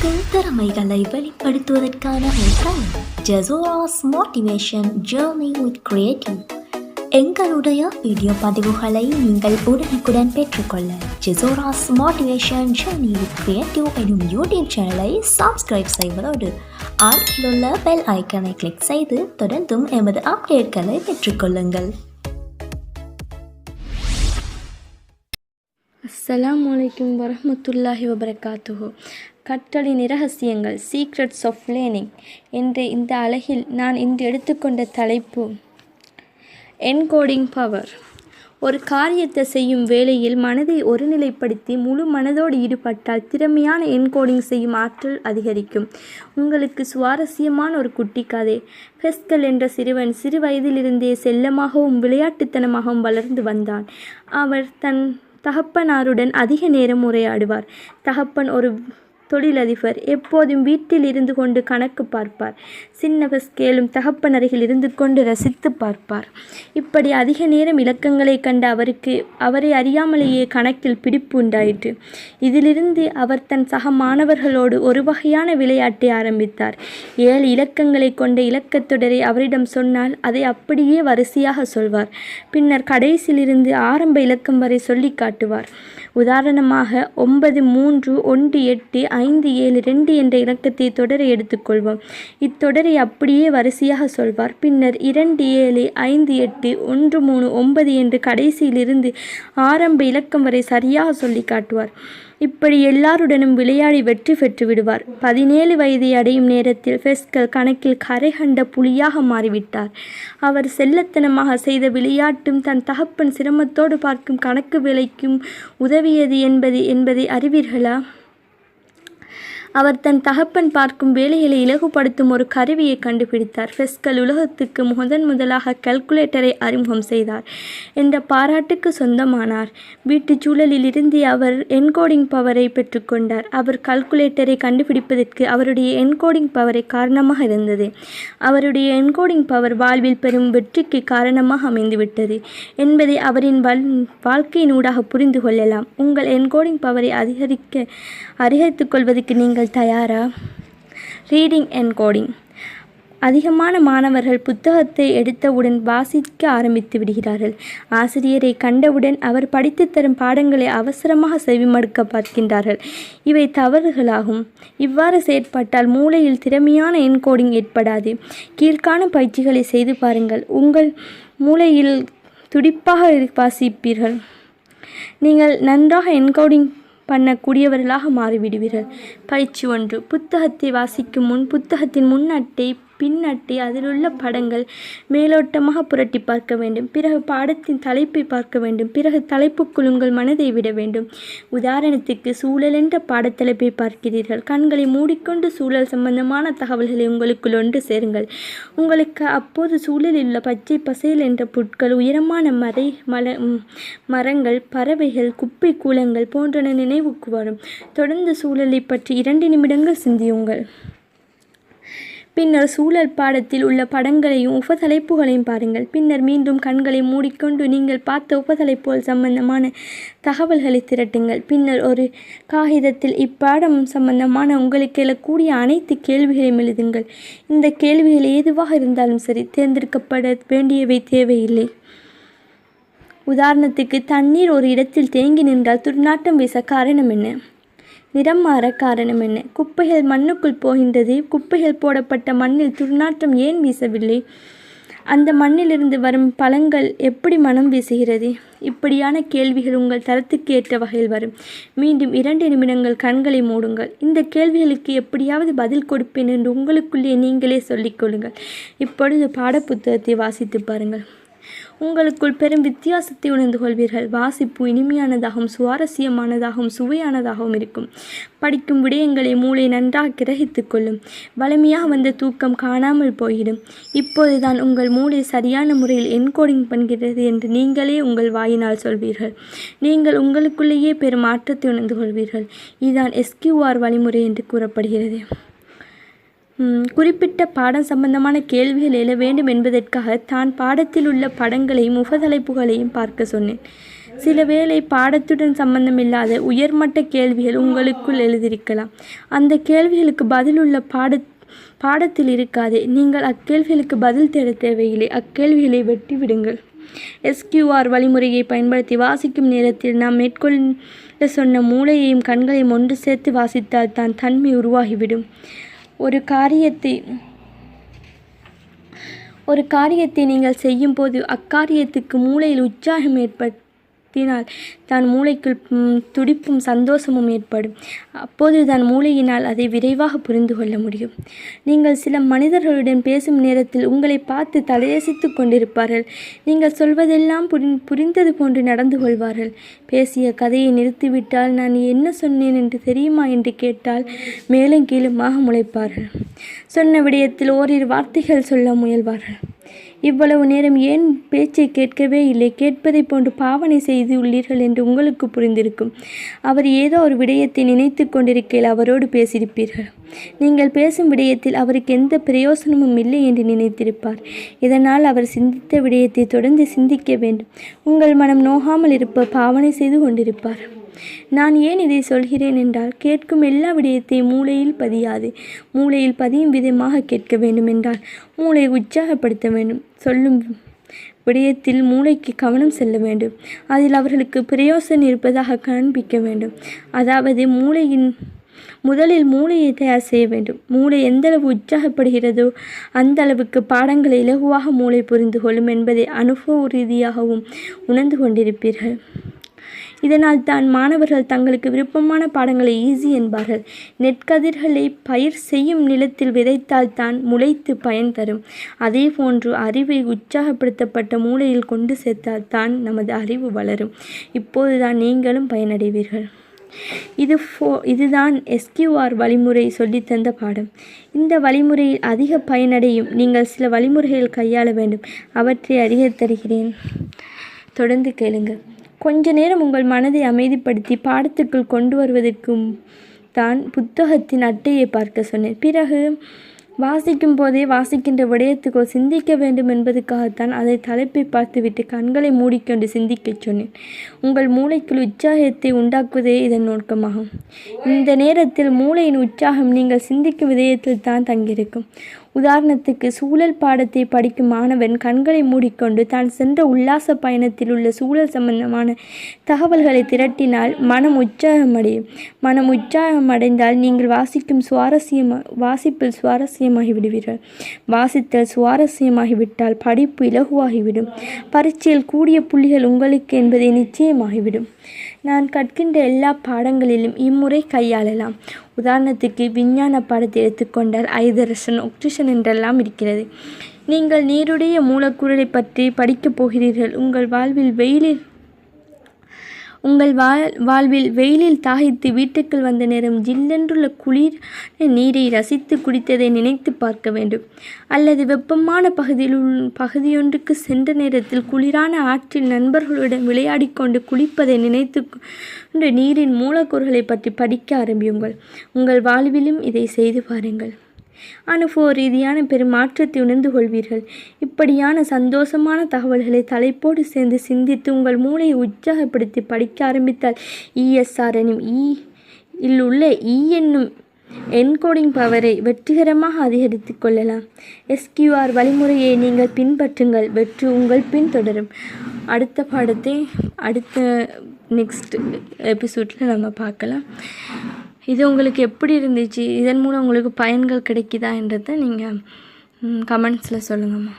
தங்கள் திறமைகளை வெளிப்படுத்துவதற்கான ஒரு Jesoras motivation journey with creative எங்களுடைய வீடியோ பதிவுகளை நீங்கள் உடனுக்குடன் பெற்றுக்கொள்ள Jesoras motivation journey with creative எனும் யூடியூப் சேனலை சப்ஸ்கிரைப் செய்வதோடு அருகிலுள்ள பெல் ஐக்கனை கிளிக் செய்து தொடர்ந்தும் எமது அப்டேட்களை பெற்றுக்கொள்ளுங்கள். அஸ்லாம் வலைக்கம் வரமத்துல்லாஹி வபரகாத்துஹோ கற்றலின் இரகசியங்கள் சீக்ரெட்ஸ் ஆஃப் லேர்னிங் என்ற இந்த அழகில் நான் இன்று எடுத்துக்கொண்ட தலைப்பு என்கோடிங் பவர் ஒரு காரியத்தை செய்யும் வேளையில் மனதை ஒருநிலைப்படுத்தி முழு மனதோடு ஈடுபட்டால் திறமையான என்கோடிங் செய்யும் ஆற்றல் அதிகரிக்கும். உங்களுக்கு சுவாரஸ்யமான ஒரு குட்டி கதை. பெஸ்கல் என்ற சிறுவன் சிறு வயதிலிருந்தே செல்லமாகவும் விளையாட்டுத்தனமாகவும் வளர்ந்து வந்தான். அவர் தன் தகப்பனாருடன் அதிக நேரம் உரையாடுவார். தகப்பன் ஒரு தொழிலதிபர் எப்போதும் வீட்டில் இருந்து கொண்டு கணக்கு பார்ப்பார். சின்ன கேளும் தகப்பன் அருகில் இருந்து கொண்டு ரசித்து பார்ப்பார். இப்படி அதிக நேரம் இலக்கங்களை கண்ட அவருக்கு அவரை அறியாமலேயே கணக்கில் பிடிப்பு உண்டாயிற்று. இதிலிருந்து அவர் தன் சக மாணவர்களோடு ஒரு வகையான விளையாட்டை ஆரம்பித்தார். ஏழு இலக்கங்களை கொண்ட இலக்கத்தொடரை அவரிடம் சொன்னால் அதை அப்படியே வரிசையாக சொல்வார். பின்னர் கடைசியிலிருந்து ஆரம்ப இலக்கம் வரை சொல்லி காட்டுவார். உதாரணமாக ஒன்பது மூன்று ஒன்று எட்டு ஐந்து ஏழு ரெண்டு என்ற இலக்கத்தை தொடரை எடுத்துக்கொள்வோம். இத்தொடரை அப்படியே வரிசையாக சொல்வார். பின்னர் இரண்டு ஏழு ஐந்து எட்டு ஒன்று மூணு ஒன்பது என்று கடைசியிலிருந்து ஆரம்ப இலக்கம் வரை சரியாக சொல்லி காட்டுவார். இப்படி எல்லாருடனும் விளையாடி வெற்றி பெற்று விடுவார். பதினேழு வயதை அடையும் நேரத்தில் ஃபெஸ்கல் கணக்கில் கரை கண்ட புலியாக மாறிவிட்டார். அவர் செல்லத்தனமாக செய்த விளையாட்டும் தன் தகப்பன் சிரமத்தோடு பார்க்கும் கணக்கு வேலைக்கும் உதவியது என்பது என்பதை அறிவீர்களா? அவர் தன் தகப்பன் பார்க்கும் வேலைகளை இலகுபடுத்தும் ஒரு கருவியை கண்டுபிடித்தார். ஃபெஸ்கல் உலகத்துக்கு முதன் முதலாக கல்குலேட்டரை அறிமுகம் செய்தார். என்ற பாராட்டுக்கு சொந்தமானார். வீட்டுச் சூழலில் இருந்தே அவர் என்கோடிங் பவரை பெற்றுக்கொண்டார் அவர் கல்குலேட்டரை கண்டுபிடிப்பதற்கு அவருடைய என்கோடிங் பவரை காரணமாக இருந்தது. அவருடைய என்கோடிங் பவர் வாழ்வில் பெறும் வெற்றிக்கு காரணமாக அமைந்துவிட்டது என்பதை அவரின் வல் வாழ்க்கையினூடாக புரிந்து கொள்ளலாம். உங்கள் என்கோடிங் பவரை அதிகரிக்க அதிகரித்துக் கொள்வதற்கு நீங்கள் தயாரா? ரீடிங் என்கோடிங் அதிகமான மாணவர்கள் புத்தகத்தை எடுத்தவுடன் வாசிக்க ஆரம்பித்து விடுகிறார்கள். ஆசிரியரை கண்டவுடன் அவர் படித்து தரும் பாடங்களை அவசரமாக செவிமடுக்க பார்க்கின்றார்கள். இவை தவறுகளாகும். இவ்வாறு செயற்பட்டால் மூளையில் திறமையான என்கோடிங் ஏற்படாது. கீழ்காணும் பயிற்சிகளை செய்து பாருங்கள். உங்கள் மூளையில் துடிப்பாக வாசிப்பீர்கள். நீங்கள் நன்றாக என்கோடிங் பண்ணக்கூடியவர்களாக மாறிவிடுவீர்கள். பயிற்சி ஒன்று புத்தகத்தை வாசிக்கும் முன் புத்தகத்தின் முன் அட்டை பின்னட்டி அதிலுள்ள படங்கள் மேலோட்டமாக புரட்டி பார்க்க வேண்டும். பிறகு பாடத்தின் தலைப்பை பார்க்க வேண்டும். பிறகு தலைப்புக்குள் உங்கள் மனதை விட வேண்டும். உதாரணத்துக்கு சூழல் என்ற பாடத்தலைப்பை பார்க்கிறீர்கள். கண்களை மூடிக்கொண்டு சூழல் சம்பந்தமான தகவல்களை உங்களுக்குள் ஒன்று சேருங்கள். உங்களுக்கு அப்போது சூழலில் உள்ள பச்சை பசேல் என்ற புட்கள் உயரமான மறை மல மரங்கள் பறவைகள் குப்பை கூலங்கள் போன்றன நினைவுக்கு வரும். தொடர்ந்து சூழலை பற்றி இரண்டு நிமிடங்கள் சிந்தியுங்கள். பின்னர் சூழல் பாடத்தில் உள்ள படங்களையும் உபதலைப்புகளையும் பாருங்கள். பின்னர் மீண்டும் கண்களை மூடிக்கொண்டு நீங்கள் பார்த்த உபதலைப்புகள் சம்பந்தமான தகவல்களை திரட்டுங்கள். பின்னர் ஒரு காகிதத்தில் இப்பாடம் சம்பந்தமான உங்களுக்கு எழக்கூடிய அனைத்து கேள்விகளையும் எழுதுங்கள். இந்த கேள்விகள் ஏதுவாக இருந்தாலும் சரி தேர்ந்தெடுக்கப்பட வேண்டியவை தேவையில்லை. உதாரணத்துக்கு தண்ணீர் ஒரு இடத்தில் தேங்கி நின்றால் துர்நாட்டம் வீச காரணம் என்ன? நிறம் மாற காரணம் என்ன? குப்பைகள் மண்ணுக்குள் போகின்றது. குப்பைகள் போடப்பட்ட மண்ணில் துர்நாற்றம் ஏன் வீசவில்லை? அந்த மண்ணிலிருந்து வரும் பழங்கள் எப்படி மனம் வீசுகிறது? இப்படியான கேள்விகள் உங்கள் தரத்துக்கு ஏற்ற வகையில் வரும். மீண்டும் இரண்டு நிமிடங்கள் கண்களை மூடுங்கள். இந்த கேள்விகளுக்கு எப்படியாவது பதில் கொடுப்பேன் என்று உங்களுக்குள்ளே நீங்களே சொல்லிக்கொள்ளுங்கள் இப்பொழுது பாடப்புத்தகத்தை வாசித்து பாருங்கள். உங்களுக்குள் பெரும் வித்தியாசத்தை உணர்ந்து கொள்வீர்கள். வாசிப்பு இனிமையானதாகவும் சுவாரஸ்யமானதாகவும் சுவையானதாகவும் இருக்கும். படிக்கும் விடயங்களை மூளை நன்றாக கிரகித்து கொள்ளும். வலிமையாக வந்த தூக்கம் காணாமல் போயிடும் இப்போதுதான் உங்கள் மூளை சரியான முறையில் என்கோடிங் பண்ணுகிறது என்று நீங்களே உங்கள் வாயினால் சொல்வீர்கள். நீங்கள் உங்களுக்குள்ளேயே பெரும் மாற்றத்தை உணர்ந்து கொள்வீர்கள். இதுதான் எஸ்கியூஆர் வழிமுறை என்று கூறப்படுகிறது. குறிப்பிட்ட பாடம் சம்பந்தமான கேள்விகள் எழ வேண்டும் என்பதற்காக தான் பாடத்தில் உள்ள படங்களையும் முகதலைப்புகளையும் பார்க்க சொன்னேன். சில வேளை பாடத்துடன் சம்பந்தமில்லாத உயர்மட்ட கேள்விகள் உங்களுக்குள் எழுதியிருக்கலாம். அந்த கேள்விகளுக்கு பதில் உள்ள பாட பாடத்தில் இருக்காது. நீங்கள் அக்கேள்விகளுக்கு பதில் தேட தேவையில்லை. அக்கேள்விகளை வெட்டி விடுங்கள் எஸ்கியூஆர் வழிமுறையை பயன்படுத்தி வாசிக்கும் நேரத்தில் நாம் மேற்கொள்ள சொன்ன மூளையையும் கண்களையும் ஒன்று சேர்த்து வாசித்தால் தான் தன்மை உருவாகிவிடும். ஒரு காரியத்தை ஒரு காரியத்தை நீங்கள் செய்யும்போது அக்காரியத்துக்கு மூளையில் உற்சாகம் ஏற்படுத்தினால் தான் மூளைக்குள் துடிப்பும் சந்தோஷமும் ஏற்படும். அப்போது தான் மூளையினால் அதை விரைவாக புரிந்து கொள்ள முடியும். நீங்கள் சில மனிதர்களுடன் பேசும் நேரத்தில் உங்களை பார்த்து தலையசித்து கொண்டிருப்பார்கள். நீங்கள் சொல்வதெல்லாம் புரி புரிந்தது போன்று நடந்து கொள்வார்கள். பேசிய கதையை நிறுத்திவிட்டால் நான் என்ன சொன்னேன் என்று தெரியுமா என்று கேட்டால் மேலும் கீழுமாக முளைப்பார்கள். சொன்ன விடயத்தில் ஓரிரு வார்த்தைகள் சொல்ல முயல்வார்கள். இவ்வளவு நேரம் ஏன் பேச்சை கேட்கவே இல்லை? கேட்பதை போன்று பாவனை செய்து உள்ளீர்கள் என்று உங்களுக்கு புரிந்திருக்கும். அவர் ஏதோ ஒரு விடயத்தை நினைத்து கொண்டிருக்கையில் அவரோடு பேசியிருப்பீர்கள். நீங்கள் பேசும் விடயத்தில் அவருக்கு எந்த பிரயோசனமும் இல்லை என்று நினைத்திருப்பார். இதனால் அவர் சிந்தித்த விடயத்தை தொடர்ந்து சிந்திக்க வேண்டும். உங்கள் மனம் நோகாமல் இருப்ப பாவனை செய்து கொண்டிருப்பார். நான் ஏன் இதை சொல்கிறேன் என்றால் கேட்கும் எல்லா விடயத்தையும் மூளையில் பதியாது. மூளையில் பதியும் விதமாக கேட்க வேண்டும் என்றால் மூளையை உற்சாகப்படுத்த வேண்டும். சொல்லும் விடயத்தில் மூளைக்கு கவனம் செல்ல வேண்டும். அதில் அவர்களுக்கு பிரயோசனம் இருப்பதாக காண்பிக்க வேண்டும். அதாவது மூளையின் முதலில் மூளையை தயார் செய்ய வேண்டும். மூளை எந்தளவு உற்சாகப்படுகிறதோ அந்த அளவுக்கு பாடங்களை இலகுவாக மூளை புரிந்து கொள்ளும் என்பதை அனுபவ ரீதியாகவும் உணர்ந்து கொண்டிருப்பீர்கள். இதனால் தான் மாணவர்கள் தங்களுக்கு விருப்பமான பாடங்களை ஈஸி என்பார்கள். நெற்கதிர்களை பயிர் செய்யும் நிலத்தில் விதைத்தால் தான் முளைத்து பயன் தரும். அதே போன்று அறிவை உற்சாகப்படுத்தப்பட்ட மூளையில் கொண்டு சேர்த்தால் தான் நமது அறிவு வளரும். இப்போதுதான் நீங்களும் பயனடைவீர்கள். இது ஃபோ இதுதான் எஸ்கியூஆர் வழிமுறை சொல்லித்தந்த பாடம். இந்த வழிமுறையில் அதிக பயனடையும் நீங்கள் சில வழிமுறைகள் கையாள வேண்டும். அவற்றை அறிய தருகிறேன். தொடர்ந்து கேளுங்கள். கொஞ்ச நேரம் உங்கள் மனதை அமைதிப்படுத்தி பாடத்துக்குள் கொண்டு வருவதற்கும் தான் புத்தகத்தின் அட்டையை பார்க்க சொன்னேன். பிறகு வாசிக்கும் போதே வாசிக்கின்ற விடயத்துக்கோ சிந்திக்க வேண்டும் என்பதற்காகத்தான் அதை தலைப்பை பார்த்துவிட்டு கண்களை மூடிக்கொண்டு சிந்திக்கச் சொன்னேன். உங்கள் மூளைக்குள் உற்சாகத்தை உண்டாக்குவதே இதன் நோக்கமாகும். இந்த நேரத்தில் மூளையின் உற்சாகம் நீங்கள் சிந்திக்கும் விதயத்தில் தான் தங்கியிருக்கும். உதாரணத்துக்கு சூழல் பாடத்தை படிக்கும் மாணவன் கண்களை மூடிக்கொண்டு தான் சென்ற உல்லாச பயணத்தில் உள்ள சூழல் சம்பந்தமான தகவல்களை திரட்டினால் மனம் உற்சாகமடையும் மனம் உற்சாகம் அடைந்தால் நீங்கள் வாசிக்கும் சுவாரஸ்யம் வாசிப்பில் சுவாரஸ்யமாகி விடுவீர்கள் வாசித்தல் சுவாரஸ்யமாகிவிட்டால் படிப்பு இலகுவாகிவிடும். பரீட்சையில் கூடிய புள்ளிகள் உங்களுக்கு என்பதை நிச்சயமாகிவிடும். நான் கற்கின்ற எல்லா பாடங்களிலும் இம்முறை கையாளலாம். உதாரணத்துக்கு விஞ்ஞான பாடத்தை எடுத்துக்கொண்டால் ஐதரசன் ஒக்சிஜன் என்றெல்லாம் இருக்கிறது. நீங்கள் நீருடைய மூலக்கூறலை பற்றி படிக்கப் போகிறீர்கள். உங்கள் வாழ்வில் வெயிலில் உங்கள் வாழ் வாழ்வில் வெயிலில் தாகித்து வீட்டுக்குள் வந்த நேரம் ஜில்லென்றுள்ள குளிர் நீரை ரசித்து குடித்ததை நினைத்து பார்க்க வேண்டும். அல்லது வெப்பமான பகுதியில் உள்- பகுதியொன்றுக்கு சென்ற நேரத்தில் குளிரான ஆற்றில் நண்பர்களுடன் விளையாடிக்கொண்டு குளிப்பதை நினைத்து கொண்டு நீரின் மூலக்கூறுகளை பற்றி படிக்க ஆரம்பியுங்கள். உங்கள் வாழ்விலும் இதை செய்து பாருங்கள். அனுபவ ரீதியான பெரும் மாற்றத்தை உணர்ந்து கொள்வீர்கள். இப்படியான சந்தோஷமான தகவல்களை தலைப்போடு சேர்ந்து சிந்தித்து உங்கள் மூளையை உற்சாகப்படுத்தி படிக்க ஆரம்பித்தால் இஎஸ்ஆர் எனும் e இ இல் உள்ள இ e என்னும் என்கோடிங் பவரை வெற்றிகரமாக அதிகரித்து கொள்ளலாம். எஸ்கியூஆர் வழிமுறையை நீங்கள் பின்பற்றுங்கள். வெற்றி உங்கள் பின்தொடரும் அடுத்த பாடத்தை அடுத்த நெக்ஸ்ட் எபிசோடில் நம்ம பார்க்கலாம். இது உங்களுக்கு எப்படி இருந்துச்சு? இதன் மூலம் உங்களுக்கு பயன்கள் கிடைக்குதா என்றதை நீங்கள் கமெண்ட்ஸில் சொல்லுங்கம்மா.